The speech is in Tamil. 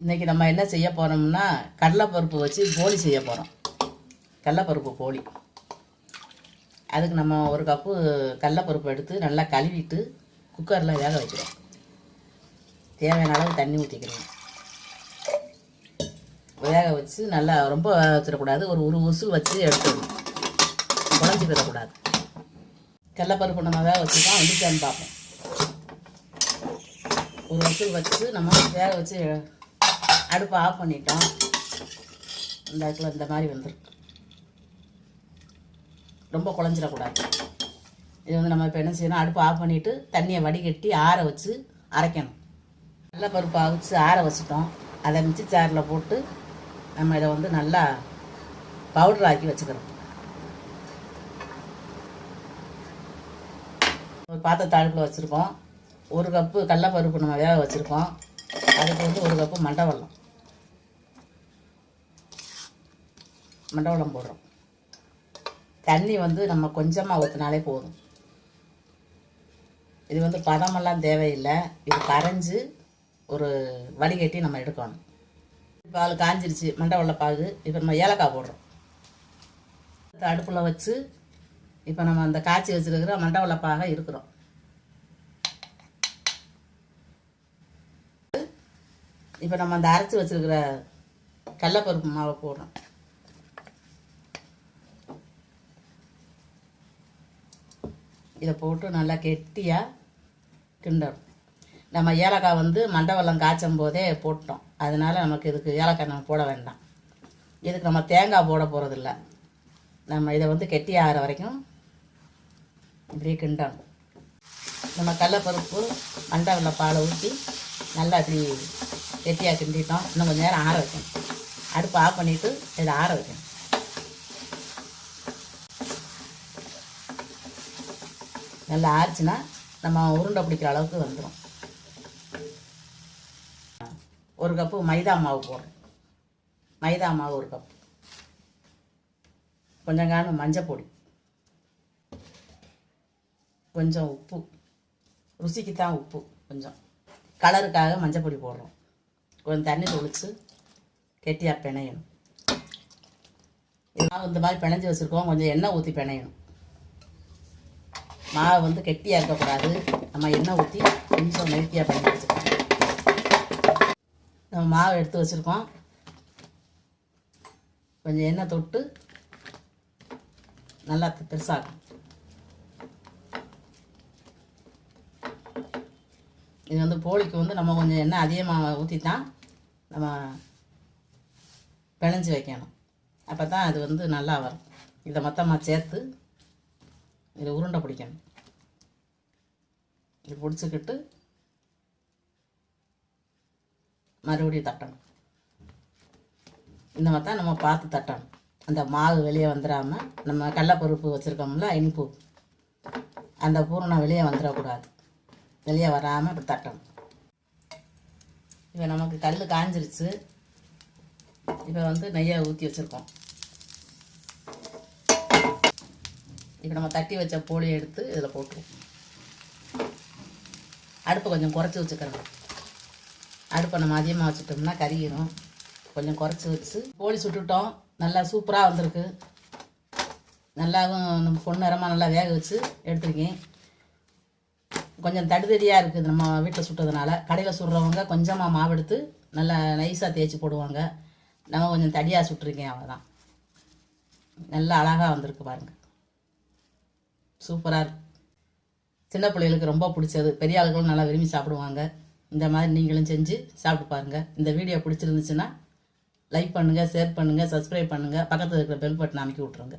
இன்றைக்கி நம்ம என்ன செய்ய போகிறோம்னா கடலைப்பருப்பு வச்சு போலி செய்ய போகிறோம் கடலைப்பருப்பு போலி அதுக்கு நம்ம ஒரு கப்பு கடலைப்பருப்பு எடுத்து நல்லா கழுவிட்டு குக்கரில் வேக வைக்கிறோம். தேவையான அளவு தண்ணி ஊற்றிக்கிறோம் வேக வச்சு நல்லா ரொம்ப வேக வச்சிடக்கூடாது. ஒரு ஒரு உசுல் வச்சு எடுத்துடணும். குழஞ்சி விடக்கூடாது கடலப்பருப்பு நம்ம வேக வச்சு தான் வந்துச்சான்னு பார்ப்போம். ஒரு உசுல் வச்சு நம்ம வேக வச்சு அடுப்பை ஆஃப் பண்ணிட்டோம். இந்த இடத்துல இந்த மாதிரி வந்துருக்கு ரொம்ப குழஞ்சிடக்கூடாது. இது வந்து நம்ம இப்போ என்ன செய்யணும்? அடுப்பை ஆஃப் பண்ணிவிட்டு தண்ணியை வடிகட்டி ஆற வச்சு அரைக்கணும். நல்ல பருப்பு அவிச்சு ஆற வச்சுட்டோம். அதை மிச்சி சாரில் போட்டு நம்ம இதை வந்து நல்லா பவுடர் ஆக்கி வச்சுக்கிறோம். ஒரு பாத்திரத்தை அடுப்பில் வச்சுருக்கோம். ஒரு கப்பு கடலப்பருப்பு நம்ம வேக வச்சுருக்கோம். அதுக்கு வந்து ஒரு கப்பு மண்டவெல்லம் மண்டவெல்லம் போடுறோம். தண்ணி வந்து நம்ம கொஞ்சமாக ஊற்றினாலே போதும். இது வந்து பதமெல்லாம் தேவையில்லை. இது கரைஞ்சி ஒரு வடிகட்டி நம்ம எடுக்கணும். பால் காஞ்சிருச்சு மண்டவெல்ல பாகு. இப்போ நம்ம ஏலக்காய் போடுறோம். அடுப்பில் வச்சு இப்போ நம்ம அந்த காய்ச்சி வச்சுருக்கிற மண்டவெல்ல பாகை இருக்கிறோம். இப்போ நம்ம அந்த அரைச்சி வச்சிருக்கிற கடலப்பருப்பு மாவை போடுறோம். இதை போட்டு நல்லா கெட்டியாக கிண்டணும். நம்ம ஏலக்காய் வந்து மண்டவெல்லம் காய்ச்சும் போதே போட்டோம். அதனால் நமக்கு இதுக்கு ஏலக்காய் நம்ம போட வேண்டாம். இதுக்கு நம்ம தேங்காய் போட போகிறதில்ல நம்ம இதை வந்து கெட்டி ஆகிற வரைக்கும் இப்படியே கிண்டணும். நம்ம கடலப்பருப்பு மண்டவெல்ல பாலை ஊற்றி நல்லா அப்படி கெட்டியாக கிண்டிட்டோம். இன்னும் கொஞ்சம் நேரம் ஆற வைக்கணும். அடுப்பு ஆஃப் பண்ணிவிட்டு இதை ஆற வைக்கணும். நல்லா ஆறுச்சுன்னா நம்ம உருண்டை பிடிக்கிற அளவுக்கு வந்துடும் ஒரு கப்பு மைதா மாவு போடுறோம். மைதா மாவு ஒரு கப்பு கொஞ்சம் காணும் மஞ்சள் பொடி. கொஞ்சம் உப்பு. ருசிக்கு தான் உப்பு கொஞ்சம். கலருக்காக மஞ்சப்பொடி போடுறோம். கொஞ்சம் தண்ணி தொளிச்சு கெட்டியாக பிணையணும். மாவு இந்த மாதிரி பிணைஞ்சி வச்சுருக்கோம். கொஞ்சம் எண்ணெய் ஊற்றி பிணையணும். மாவு வந்து கெட்டியாக இருக்கக்கூடாது. நம்ம எண்ணெய் ஊற்றி கொஞ்சம் நெருக்கியாக பிணைஞ்சி வச்சுருக்கோம். நம்ம மாவு எடுத்து வச்சுருக்கோம். கொஞ்சம் எண்ணெய் தொட்டு நல்லா பெருசாகும் இது வந்து போலிக்கு வந்து நம்ம கொஞ்சம் எண்ணெய் அதிகமாக ஊற்றி தான் நம்ம பிணைஞ்சி வைக்கணும். அப்போ தான் அது வந்து நல்லா வரும். இதை மொத்தமாக சேர்த்து இதை உருண்டை பிடிக்கணும். இது பிடிச்சிக்கிட்டு மறுபடியும் தட்டணும். இந்த மாதிரி தான் நம்ம பார்த்து தட்டணும். அந்த மாவு வெளியே வந்துடாமல் நம்ம கடலப்பருப்பு வச்சுருக்கோம்ல இனிப்பு. அந்த பூரணம் வெளியே வந்துடக்கூடாது வெளியே வராமல் இப்படி தட்டணும். இப்போ நமக்கு கல் காஞ்சிருச்சு. இப்போ வந்து நெய்யை ஊற்றி வச்சுருக்கோம். இப்போ நம்ம தட்டி வச்ச போலியை எடுத்து இதில் போட்டுருவோம். அடுப்பை கொஞ்சம் குறைச்சி வச்சுக்கிறோம் அடுப்பை நம்ம அதிகமாக வச்சுட்டோம்னா கறியிடும் கொஞ்சம் குறைச்சி வச்சு போலி சுட்டுட்டோம். நல்லா சூப்பராக வந்திருக்கு. நல்லாவும் நம்ம பொன்னிறமாக நல்லா வேக வச்சு எடுத்துருக்கேன். கொஞ்சம் தடிதடியாக இருக்குது நம்ம வீட்டில் சுட்டதுனால. கடையில் சுடுறவங்க கொஞ்சமாக மாவு எடுத்து நல்லா நைஸாக தேய்ச்சி போடுவாங்க. நம்ம கொஞ்சம் தடியாக சுட்டிருக்கேன் அவ்வளோதான் நல்லா அழகாக வந்திருக்கு பாருங்கள் சூப்பராக இருக்கு. சின்ன பிள்ளைகளுக்கு ரொம்ப பிடிச்சது. பெரிய ஆளுகளும் நல்லா விரும்பி சாப்பிடுவாங்க. இந்த மாதிரி நீங்களும் செஞ்சு சாப்பிட்டு பாருங்கள் இந்த வீடியோ பிடிச்சிருந்துச்சுன்னா லைக் பண்ணுங்கள் ஷேர் பண்ணுங்கள் சப்ஸ்கிரைப் பண்ணுங்கள் பக்கத்தில் இருக்கிற பெல் பட்டன் அமைக்கி விட்ருங்க